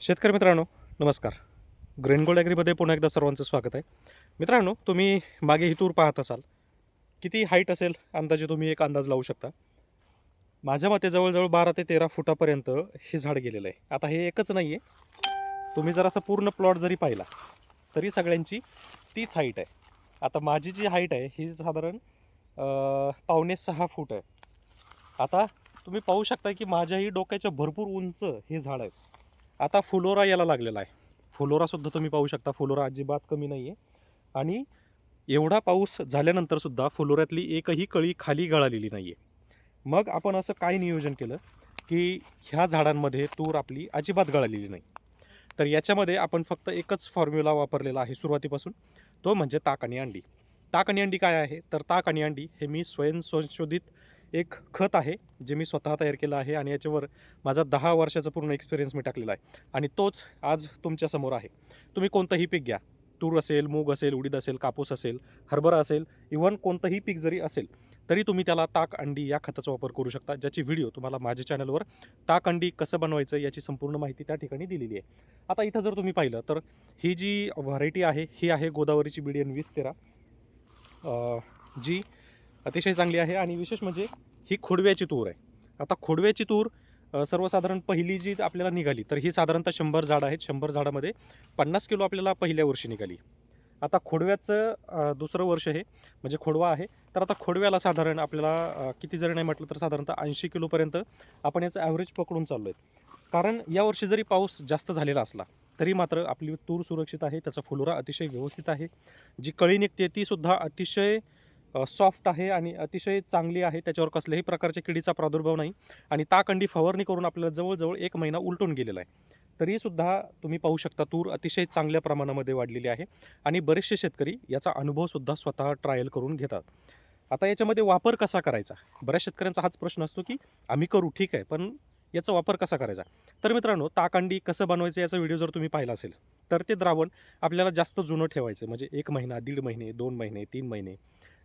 शेतकरी मित्रांनो नमस्कार. ग्रेनगोल्ड ॲग्रीमध्ये पुन्हा एकदा सर्वांचं स्वागत आहे. मित्रांनो तुम्ही मागे ही तूर पाहत असाल. किती हाईट असेल अंदाजे तुम्ही एक अंदाज लावू शकता. माझ्या मते जवळजवळ बारा ते तेरा फुटापर्यंत हे झाड गेलेलं आहे. आता हे एकच नाही आहे तुम्ही जर असं पूर्ण प्लॉट जरी पाहिला तरी सगळ्यांची तीच हाईट आहे. आता माझी जी हाईट आहे ही साधारण पावणे सहा फूट आहे. आता तुम्ही पाहू शकता की माझ्याही डोक्याच्या भरपूर उंच हे झाड आहे. आता फुलोरा याला लागलेला आहे. फुलोरासुद्धा तुम्ही पाहू शकता. फुलोरा अजिबात कमी नाही आहे आणि एवढा पाऊस झाल्यानंतरसुद्धा फुलोऱ्यातली एकही कळी खाली गळालेली नाही आहे मग आपण असं काय नियोजन केलं? की ह्या झाडांमध्ये तूर आपली अजिबात गळालेली नाही. तर याच्यामध्ये आपण फक्त एकच फॉर्म्युला वापरलेला आहे सुरुवातीपासून. तो म्हणजे ताक आणि अंडी. ताक आणि अंडी काय आहे? तर ताक आणि अंडी हे मी स्वयंसंशोधित एक खत आहे जे मी स्वतः तयार केलं आहे आणि याच्यावर माझा दहा वर्षाचा पूर्ण एक्सपिरियन्स मी टाकलेला आहे. आणि तोच आज तुमच्यासमोर आहे. तुम्ही कोणतंही पीक घ्या. तूर असेल मूग असेल उडीद असेल कापूस असेल हरभरा असेल इव्हन कोणतंही पीक जरी असेल तरी तुम्ही त्याला ताक अंडी या खताचा वापर करू शकता ज्याची व्हिडिओ तुम्हाला माझ्या चॅनलवर ताक अंडी कसं बनवायचं याची संपूर्ण माहिती त्या ठिकाणी दिलेली आहे. आता इथं जर तुम्ही पाहिलं तर ही जी व्हरायटी आहे ही आहे गोदावरीची बी डी एन वीस तेरा. जी अतिशय चांगली आहे आणि विशेष म्हणजे ही खोडव्याची तूर आहे. आता खोडव्याची तूर सर्वसाधारण पहिली जी आपल्याला निघाली तर ही साधारणतः शंभर झाडं आहेत. शंभर झाडामध्ये पन्नास किलो आपल्याला पहिल्या वर्षी निघाली. आता खोडव्याचं दुसरं वर्ष हे म्हणजे खोडवा आहे. तर आता खोडव्याला साधारण आपल्याला किती जरी नाही म्हटलं तर साधारणतः ऐंशी किलोपर्यंत आपण याचं ॲव्हरेज पकडून चाललो आहे कारण यावर्षी जरी पाऊस जास्त झालेला असला तरी मात्र आपली तूर सुरक्षित आहे. त्याचा फुलोरा अतिशय व्यवस्थित आहे. जी कळी निघते तीसुद्धा अतिशय सॉफ्ट आहे आणि अतिशय चांगली आहे. त्याच्यावर कसल्याही प्रकारच्या किडीचा प्रादुर्भाव नाही. आणि ताकंडी फवारणी करून आपल्याला जवळजवळ एक महिना उलटून गेलेला आहे. तरीसुद्धा तुम्ही पाहू शकता तूर अतिशय चांगल्या प्रमाणामध्ये वाढलेली आहे. आणि बरेचसे शेतकरी याचा अनुभवसुद्धा स्वतः ट्रायल करून घेतात. आता याच्यामध्ये वापर कसा करायचा? बऱ्याच शेतकऱ्यांचा हाच प्रश्न असतो की आम्ही करू ठीक आहे पण याचा वापर कसा करायचा? तर मित्रांनो ताकांडी कसं बनवायचं याचा व्हिडिओ जर तुम्ही पाहिला असेल तर ते द्रावण आपल्याला जास्त जुनं ठेवायचं. म्हणजे एक महिना दीड महिने दोन महिने तीन महिने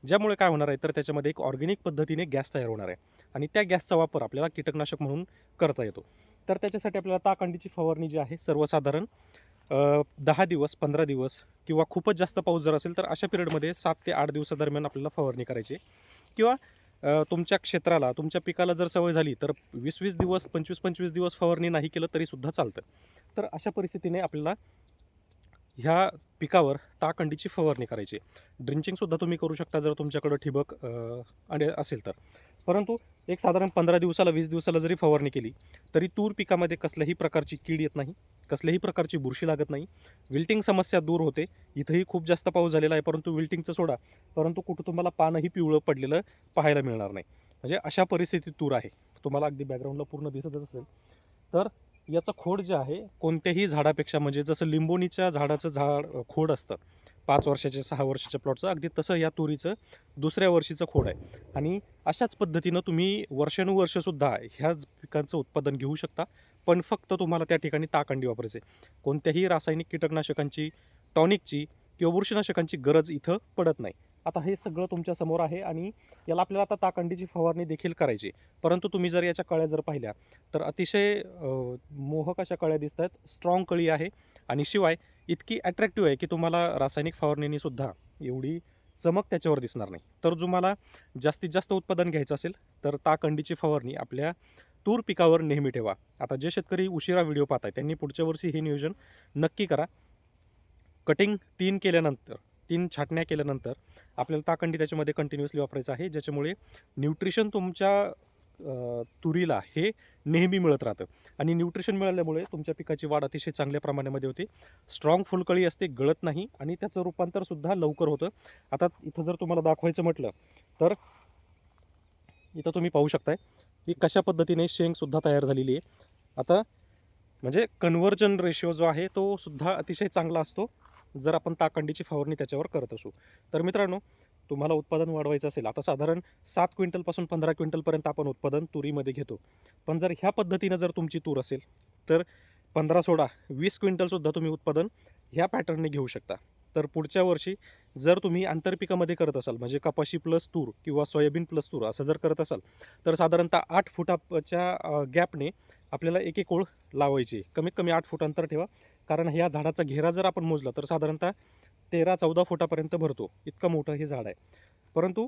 ज्यामुळे काय होणार आहे तर त्याच्यामध्ये एक ऑर्गेनिक पद्धतीने गॅस तयार होणार आहे. आणि त्या गॅसचा वापर आपल्याला कीटकनाशक म्हणून करता येतो. तर त्याच्यासाठी आपल्याला ताकांडीची फवारणी जी आहे सर्वसाधारण दहा दिवस पंधरा दिवस किंवा खूपच जास्त पाऊस जर असेल तर अशा पिरियडमध्ये सात ते आठ दिवसादरम्यान आपल्याला फवारणी करायची. किंवा तुमच्या क्षेत्राला तुमच्या पिकाला जर सवय झाली तर वीस वीस दिवस पंचवीस पंचवीस दिवस फवारणी नाही केलं तरीसुद्धा चालतं. तर अशा परिस्थितीने आपल्याला ह्या पिकावर ताकंडीची फवारणी करायची. ड्रिंचिंगसुद्धा तुम्ही करू शकता जर तुमच्याकडं ठिबक आणि असेल तर. परंतु एक साधारण पंधरा दिवसाला वीस दिवसाला जरी फवारणी केली तरी तूर पिकामध्ये कसल्याही प्रकारची कीड येत नाही कसल्याही प्रकारची बुरशी लागत नाही. विल्टिंग समस्या दूर होते. इथंही खूप जास्त पाऊस झालेला आहे परंतु विल्टिंगचं सोडा. परंतु कुठं तुम्हाला पानही पिवळं पडलेलं पाहायला मिळणार नाही. म्हणजे अशा परिस्थितीत तूर आहे. तुम्हाला अगदी बॅकग्राऊंडला पूर्ण दिसतच असेल. तर याचं खोड जे आहे कोणत्याही झाडापेक्षा म्हणजे जसं लिंबोणीच्या झाडाचं झाड खोड असतं पाच वर्षाच्या सहा वर्षाच्या प्लॉटचं अगदी तसं या तुरीचं दुसऱ्या वर्षीचं खोड आहे. आणि अशाच पद्धतीनं तुम्ही वर्षानुवर्षसुद्धा ह्याच पिकांचं उत्पादन घेऊ शकता पण फक्त तुम्हाला त्या ठिकाणी ताकंडी वापरायचे. कोणत्याही रासायनिक कीटकनाशकांची टॉनिकची किंवा बुरशीनाशकांची गरज इथं पडत नाही. आता हे सगळं तुमच्यासमोर आहे आणि याला आपल्याला आता ताकंडीची फवारणी देखील करायची आहे. परंतु तुम्ही जर याच्या कळ्या जर पाहिल्या तर अतिशय मोहक अशा कळ्या दिसत आहेत. स्ट्रॉंग कळी आहे. आणि शिवाय इतकी अट्रॅक्टिव्ह आहे की तुम्हाला रासायनिक फवारणीनेसुद्धा एवढी चमक त्याच्यावर दिसणार नाही. तर तुम्हाला जास्तीत जास्त उत्पादन घ्यायचं असेल तर ताकंडीची फवारणी आपल्या तूर पिकावर नेहमी ठेवा. आता जे शेतकरी उशिरा व्हिडिओ पाहत आहेत त्यांनी पुढच्या वर्षी हे नियोजन नक्की करा. कटिंग तीन केल्यानंतर तीन छाटण्या केल्यानंतर आपल्याला ताकंडी त्याच्यामध्ये कंटिन्युअसली वापरायचं आहे ज्याच्यामुळे न्यूट्रिशन तुमच्या तुरीला हे नेहमी मिळत राहतं. आणि न्यूट्रिशन मिळाल्यामुळे तुमच्या पिकाची वाढ अतिशय चांगल्या प्रमाणामध्ये होते. स्ट्रॉंग फुलकळी असते गळत नाही आणि त्याचं रूपांतरसुद्धा लवकर होतं. आता इथं जर तुम्हाला दाखवायचं म्हटलं तर इथं तुम्ही पाहू शकताय की कशा पद्धतीने शेंगसुद्धा तयार झालेली आहे. आता म्हणजे कन्व्हर्जन रेशिओ जो आहे तो सुद्धा अतिशय चांगला असतो. जर आपण ताकंडीची फवारणी त्याच्यावर करत असू. तर मित्रांनो तुम्हाला उत्पादन वाढवायचं असेल आता साधारण सात क्विंटलपासून पंधरा क्विंटलपर्यंत आपण उत्पादन तुरीमध्ये घेतो. पण जर ह्या पद्धतीनं जर तुमची तूर असेल तर पंधरा सोळा वीस क्विंटलसुद्धा तुम्ही उत्पादन ह्या पॅटर्नने घेऊ शकता. तर पुढच्या वर्षी जर तुम्ही आंतरपिकामध्ये करत असाल म्हणजे कपाशी प्लस तूर किंवा सोयाबीन प्लस तूर असं जर करत असाल तर साधारणतः आठ फुटाच्या गॅपने आपल्याला एक एक ओळ लावायची आहे. कमीत कमी आठ फूट अंतर ठेवा. कारण ह्या झाडाचा घेरा जर आपण मोजला तर साधारणतः तेरा चौदा फुटापर्यंत भरतो. इतकं मोठं हे झाड आहे. परंतु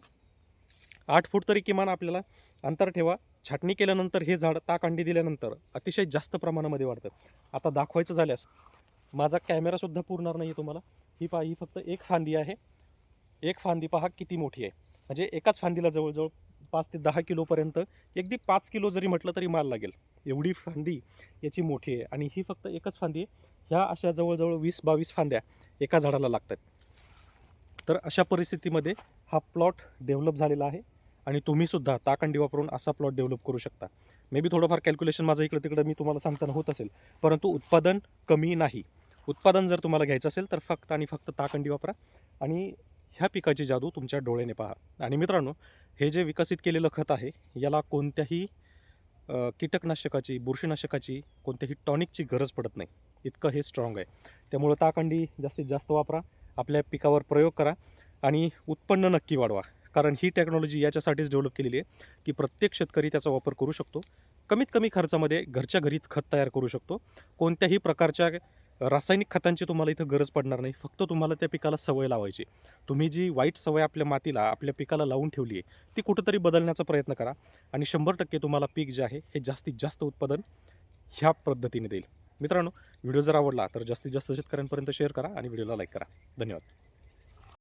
आठ फूट तरी किमान आपल्याला अंतर ठेवा. छाटणी केल्यानंतर हे झाड ताकांडी दिल्यानंतर अतिशय जास्त प्रमाणामध्ये वाढतं. आता दाखवायचं झाल्यास माझा कॅमेरासुद्धा पुरणार नाही आहे तुम्हाला. ही पहा ही फक्त एक फांदी आहे. एक फांदी पहा किती मोठी आहे. म्हणजे एकाच फांदीला जवळजवळ पाच ते दहा किलोपर्यंत अगदी पाच किलो जरी म्हटलं तरी माल लागेल. एवढी फांदी याची मोठी आहे. आणि ही फक्त एकच फांदी आहे. ह्या अशा जवळजवळ वीस बावीस फांद्या एका झाडाला लागतात. तर अशा परिस्थितीमध्ये हा प्लॉट डेव्हलप झालेला आहे आणि तुम्हीसुद्धा ताकंडी वापरून असा प्लॉट डेव्हलप करू शकता. मे बी थोडंफार कॅल्क्युलेशन माझं इकडं तिकडं मी तुम्हाला सांगताना होत असेल परंतु उत्पादन कमी नाही. उत्पादन जर तुम्हाला घ्यायचं असेल तर फक्त आणि फक्त ताकंडी वापरा आणि ह्या पिकाची जादू तुमच्या डोळ्याने पहा. आणि मित्रांनो हे जे विकसित केलेलं खत आहे याला कोणत्याही कीटकनाशकाची बुरशीनाशकाची कोणत्याही टॉनिकची गरज पडत नाही. इतकं हे स्ट्रॉंग आहे. त्यामुळं ताकंडी जास्तीत जास्त वापरा आपल्या पिकावर प्रयोग करा आणि उत्पन्न नक्की वाढवा. कारण ही टेक्नॉलॉजी याच्यासाठीच डेव्हलप केलेली आहे की प्रत्येक शेतकरी त्याचा वापर करू शकतो. कमीत कमी खर्चामध्ये घरच्या घरी खत तयार करू शकतो. कोणत्याही प्रकारच्या रासायनिक खतांची तुम्हाला इथं गरज पडणार नाही. फक्त तुम्हाला त्या पिकाला सवय लावायची. तुम्ही जी वाईट सवय आपल्या मातीला आपल्या पिकाला लावून ठेवली आहे ती कुठंतरी बदलण्याचा प्रयत्न करा आणि शंभर टक्के तुम्हाला पीक जे आहे हे जास्तीत जास्त उत्पादन ह्या पद्धतीने देईल. मित्रांनो व्हिडिओ जर आवडला तर जास्तीत जास्त शेतकऱ्यांपर्यंत शेअर करा आणि व्हिडिओला लाईक करा. धन्यवाद.